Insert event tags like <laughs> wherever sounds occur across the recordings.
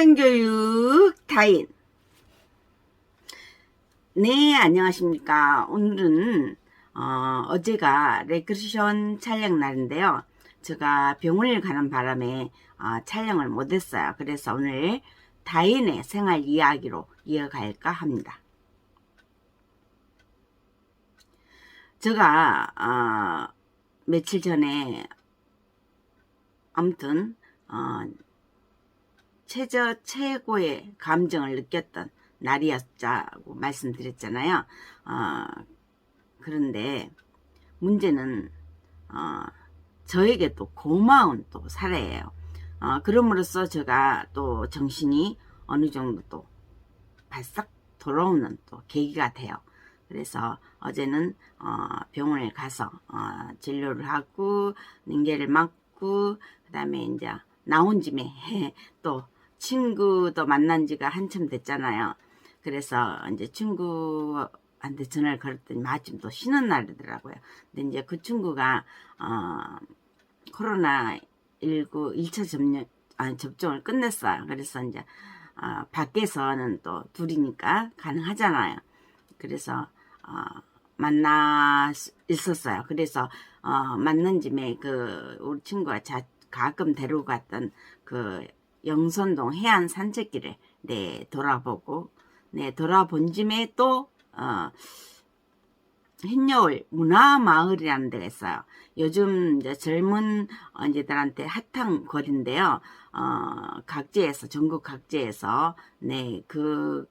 평생교육 타인. 네, 안녕하십니까. 오늘은, 어, 어제가 레크레이션 촬영 날인데요. 제가 병원을 가는 바람에 어, 촬영을 못했어요. 그래서 오늘 다인의 생활 이야기로 이어갈까 합니다. 제가 어, 며칠 전에 아무튼 어, 최저 최고의 감정을 느꼈던 날이었자고 말씀드렸잖아요. 어, 그런데 문제는 어, 저에게 또 고마운 또 사례예요. 어, 그럼으로써 제가 또 정신이 어느 정도 또 바싹 돌아오는 또 계기가 돼요. 그래서 어제는 어, 병원에 가서 어, 진료를 하고 링게를 맞고 그 다음에 이제 나온 짐에 <laughs> 또 친구도 만난 지가 한참 됐잖아요. 그래서 이제 친구한테 전화를 걸었더니 마침 또 쉬는 날이더라고요. 근데 이제 그 친구가 어, 코로나 19 1차 접종 아니 접종을 끝냈어요. 그래서 이제 어, 밖에서는 또 둘이니까 가능하잖아요. 그래서 어, 만나 있었어요. 그래서 어, 만난 짐에 그 우리 친구가 자, 가끔 데리고 갔던 그 영선동 해안 산책길에 네 돌아보고 네 돌아본 짐에 또 어, 흰여울 문화마을이라는 데가 있어요. 요즘 이제 젊은 언제들한테 핫한 거리인데요. 어, 각지에서 전국 각지에서 네그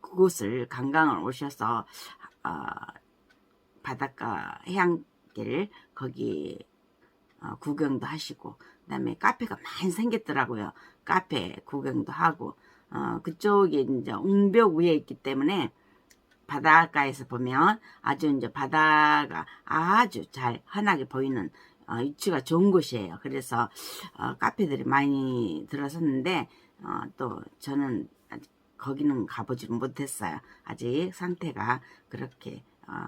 그곳을 관광을 오셔서 어, 바닷가 해안길 거기 어, 구경도 하시고 그 다음에 카페가 많이 생겼더라고요. 카페 구경도 하고 어, 그쪽에 이제 웅벽 위에 있기 때문에 바닷가에서 보면 아주 이제 바다가 아주 잘 환하게 보이는 어, 위치가 좋은 곳이에요. 그래서 어, 카페들이 많이 들어섰는데 어, 또 저는 거기는 가보지 못했어요. 아직 상태가 그렇게 어,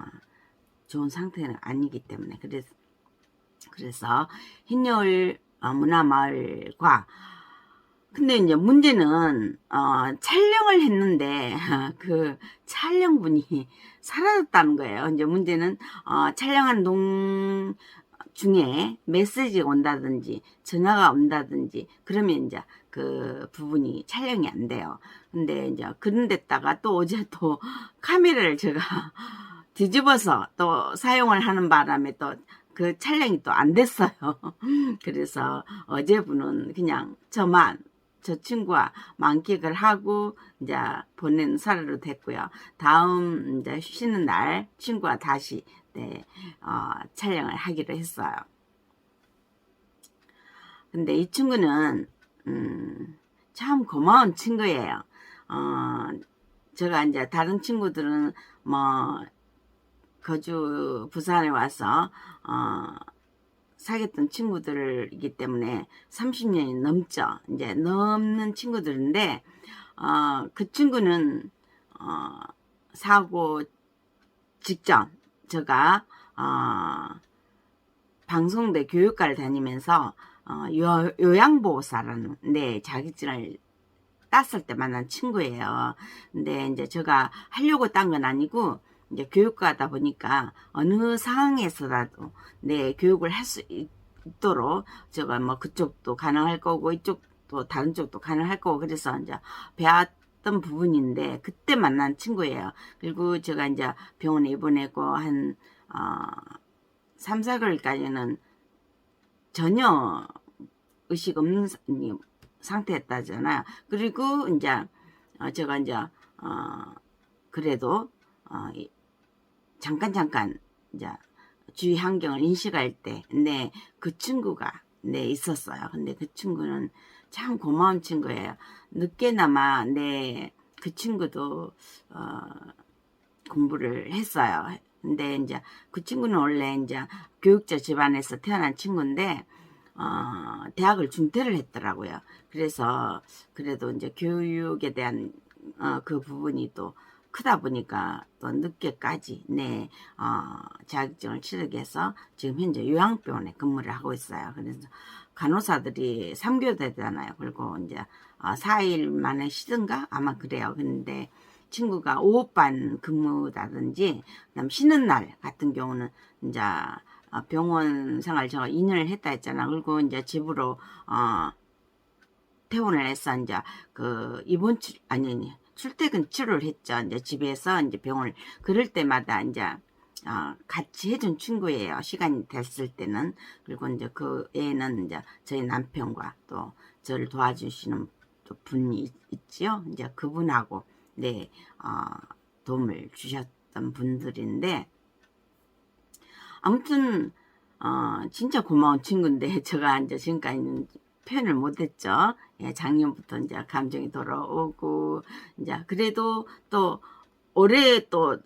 좋은 상태는 아니기 때문에 그래서 그래서 흰여울 어, 문화마을과 근데 이제 문제는 어, 촬영을 했는데 <laughs> 그 촬영분이 사라졌다는 거예요. 이제 문제는 어, 촬영한 동 중에 메시지가 온다든지 전화가 온다든지 그러면 이제 그 부분이 촬영이 안 돼요. 근데 이제 그런 데다가 또 어제 또 <laughs> 카메라를 제가 <laughs> 뒤집어서 또 사용을 하는 바람에 또 그 촬영이 또 안 됐어요. <laughs> 그래서 어제분은 그냥 저만 저 친구와 만끽을 하고 이제 보내는 사례로 됐고요. 다음 이제 쉬는 날 친구와 다시 네, 어, 촬영을 하기로 했어요. 근데 이 친구는 음, 참 고마운 친구예요. 어, 제가 이제 다른 친구들은 뭐 거주 부산에 와서 어, 사귀었던 친구들이기 때문에 30년이 넘죠. 이제 넘는 친구들인데 어, 그 친구는 어, 사고 직전 제가 어, 방송대 교육과를 다니면서 어, 요, 요양보호사라는 네 자격증을 땄을 때 만난 친구예요. 근데 이제 제가 하려고 딴 건 아니고 이제 교육과다 보니까 어느 상황에서라도 내 교육을 할 수 있도록 제가 뭐 그쪽도 가능할 거고 이쪽도 다른 쪽도 가능할 거고 그래서 이제 배웠 던 부분인데 그때 만난 친구예요. 그리고 제가 이제 병원에 입원했고 한 어, 3, 4개월까지는 전혀 의식 없는 상태였다잖아요. 그리고 이제 어, 제가 이제 어, 그래도 어, 잠깐 잠깐 이제 주위 환경을 인식할 때, 네, 그 친구가 네 있었어요. 근데 그 친구는 참 고마운 친구예요. 늦게나마 네그 친구도 어, 공부를 했어요. 근데 이제 그 친구는 원래 이제 교육자 집안에서 태어난 친구인데 어, 대학을 중퇴를 했더라고요. 그래서 그래도 이제 교육에 대한 어, 그 부분이 또 크다 보니까 또 늦게까지 네 어, 자격증을 취득해서 지금 현재 요양병원에 근무를 하고 있어요. 그래서 간호사들이 3교대잖아요. 그리고 이제 어, 4일 만에 쉬든가 아마 그래요. 근데 친구가 5호반 근무라든지 그다음 쉬는 날 같은 경우는 이제 어, 병원 생활 제가 2년을 했다 했잖아. 그리고 이제 집으로 어 퇴원을 해서 이제 그 입원 출 아니 아니 출퇴근 치료를 했죠. 이제 집에서 이제 병원을 그럴 때마다 이제 어, 같이 해준 친구예요. 시간이 됐을 때는 그리고 이제 그 애는 이제 저희 남편과 또 저를 도와주시는 또 분이 있- 있지요. 이제 그분하고 네 어, 도움을 주셨던 분들인데 아무튼 어, 진짜 고마운 친구인데 <laughs> 제가 이제 지금까지는 표현을 못했죠. 예, 작년부터 이제 감정이 돌아오고 이제 그래도 또 올해 또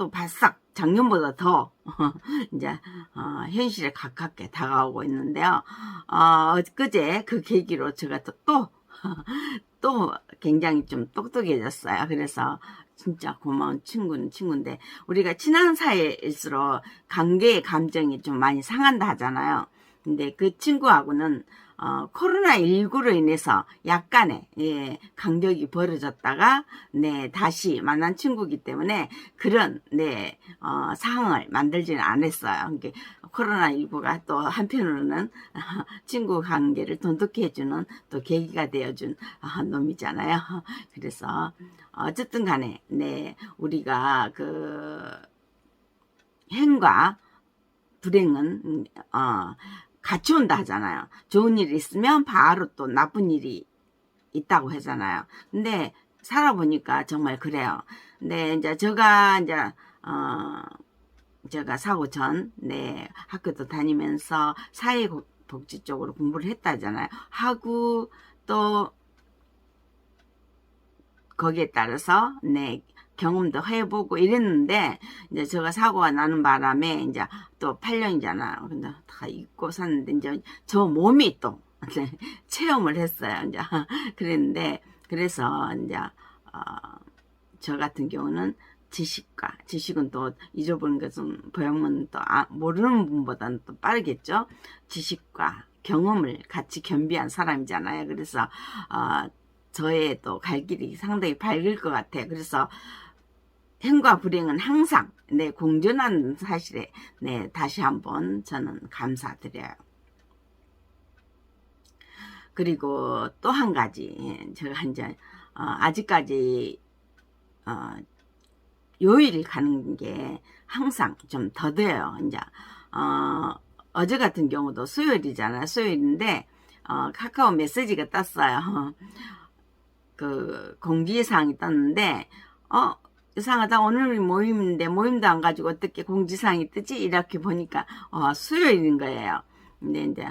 또 바싹 작년보다 더 <laughs> 이제 어, 현실에 가깝게 다가오고 있는데요. 어, 엊그제 그 계기로 제가 또, 또, <laughs> 또 굉장히 좀 똑똑해졌어요. 그래서 진짜 고마운 친구는 친구인데 우리가 친한 사이일수록 관계의 감정이 좀 많이 상한다 하잖아요. 근데 그 친구하고는 어, 코로나19로 인해서 약간의 예, 간격이 벌어졌다가 네 다시 만난 친구이기 때문에 그런 네 어, 상황을 만들지는 않았어요. 그게 코로나19가 또 한편으로는 <laughs> 친구 관계를 돈독히 해주는 또 계기가 되어준 아, 놈이잖아요. <laughs> 그래서 어쨌든 간에 네 우리가 그 행과 불행은 음, 어, 같이 온다 하잖아요. 좋은 일이 있으면 바로 또 나쁜 일이 있다고 하잖아요. 근데 살아보니까 정말 그래요. 근데 이제 제가 이제 어 제가 사고 전네 학교도 다니면서 사회복지 쪽으로 공부를 했다잖아요. 하고 또 거기에 따라서 네 경험도 해보고 이랬는데 이제 제가 사고가 나는 바람에 이제 또 8년이잖아요. 근데 다 잊고 샀는데 이제 저 몸이 또 <laughs> 체험을 했어요. 이제 <laughs> 그랬는데 그래서 이제 어, 저 같은 경우는 지식과 지식은 또 잊어버린 것은 보면 또 아, 모르는 분보다는 또 빠르겠죠. 지식과 경험을 같이 겸비한 사람이잖아요. 그래서 어, 저의 또 갈 길이 상당히 밝을 것 같아요. 그래서 행과 불행은 항상 네 공존하는 사실에 네 다시 한번 저는 감사드려요. 그리고 또 한 가지 예, 제가 이제 어, 아직까지 어, 요일 가는 게 항상 좀 더뎌요. 이제 어, 어제 같은 경우도 수요일이잖아요. 수요일인데 어, 카카오 메시지가 떴어요. <laughs> 그 공지사항이 떴는데 어 이상하다 오늘 모임인데 모임도 안 가지고 어떻게 공지사항이 뜨지 이렇게 보니까 어 수요일인 거예요. 근데 이제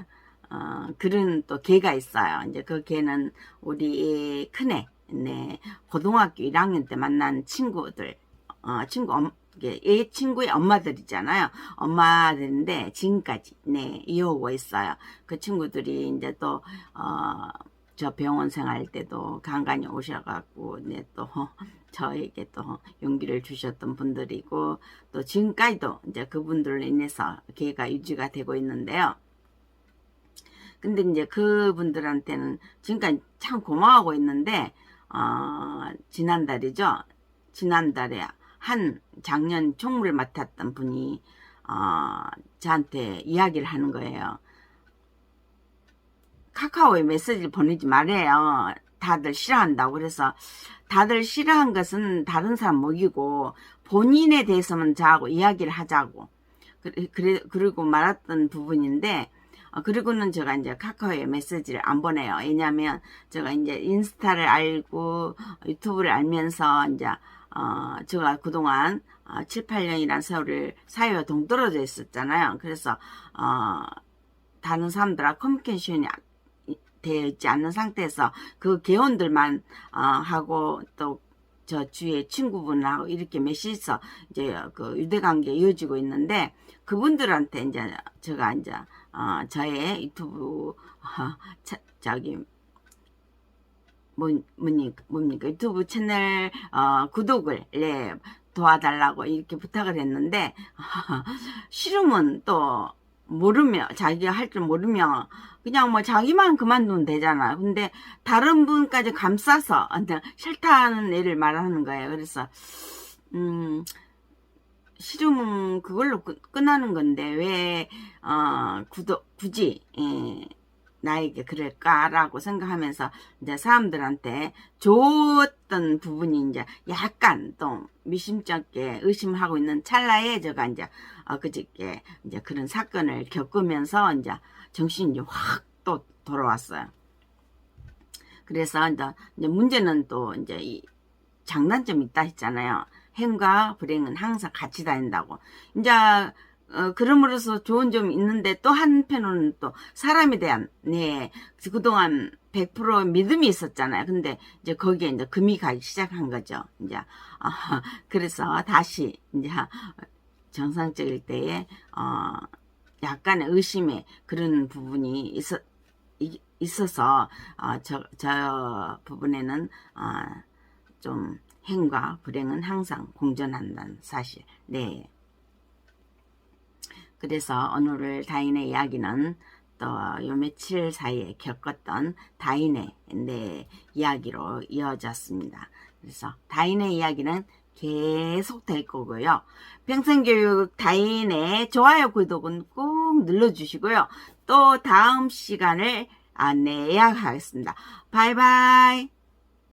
어 그런 또 개가 있어요. 이제 그 개는 우리 큰애 네 고등학교 1학년 때 만난 친구들 어 친구 엄, 얘 친구의 엄마들이잖아요. 엄마들인데 지금까지 네 이어오고 있어요. 그 친구들이 이제 또 어. 저 병원 생활 때도 간간히 오셔갖고 네, 또 저에게 또 용기를 주셨던 분들이고 또 지금까지도 이제 그분들로 인해서 기회가 유지가 되고 있는데요. 근데 이제 그분들한테는 지금까지 참 고마워하고 있는데 어, 지난달이죠. 지난달에 한 작년 총무를 맡았던 분이 어, 저한테 이야기를 하는 거예요. 카카오에 메시지를 보내지 말래요. 다들 싫어한다고. 그래서 다들 싫어한 것은 다른 사람 먹이고 본인에 대해서만 저하고 이야기를 하자고. 그래, 그리고 말했던 부분인데, 어, 그리고는 제가 이제 카카오에 메시지를 안 보내요. 왜냐면 제가 이제 인스타를 알고 유튜브를 알면서 이제, 어, 제가 그동안 어, 7, 8년이란 세월을 사회와 동떨어져 있었잖아요. 그래서, 어, 다른 사람들하고 커뮤니케이션이 되어 있지 않는 상태에서 그 개원들만 어, 하고 또 저 주위에 친구분하고 이렇게 몇이서 이제 그 유대 관계 이어지고 있는데 그분들한테 이제 제가 이제 어, 저의 유튜브 어, 차, 저기 뭐, 뭐니, 뭡니까? 유튜브 채널 어, 구독을 네, 도와달라고 이렇게 부탁을 했는데 <laughs> 싫으면 또 모르며 자기가 할줄 모르며 그냥 뭐 자기만 그만두면 되잖아. 근데 다른 분까지 감싸서 싫다는 애를 말하는 거예요. 그래서 음 싫으면 그걸로 끝- 끝나는 건데 왜 어, 굳이 예, 나에게 그럴까라고 생각하면서 이제 사람들한테 좋았던 부분이 이제 약간 또 미심쩍게 의심하고 있는 찰나에 제가 이제 엊그저께 이제 그런 사건을 겪으면서 이제 정신이 이제 확 또 돌아왔어요. 그래서 이제, 이제 문제는 또 이제 이 장단점이 있다 했잖아요. 행과 불행은 항상 같이 다닌다고. 이제 어, 그럼으로써 좋은 점이 있는데 또 한편으로는 또 사람에 대한 네 그동안 100% 믿음이 있었잖아요. 근데 이제 거기에 이제 금이 가기 시작한 거죠. 이제 아, <laughs> 그래서 다시 이제 정상적일 때에 어, 약간의 의심의 그런 부분이 있어 이- 있어서 어, 저, 저 부분에는 어, 좀 행과 불행은 항상 공존한다는 사실. 네. 그래서 오늘 다인의 이야기는 또 요 며칠 사이에 겪었던 다인의 네, 이야기로 이어졌습니다. 그래서 다인의 이야기는 계속 될 거고요. 평생교육 다인의 좋아요 구독은 꼭 눌러주시고요. 또 다음 시간을 안내 예약하겠습니다. 바이바이.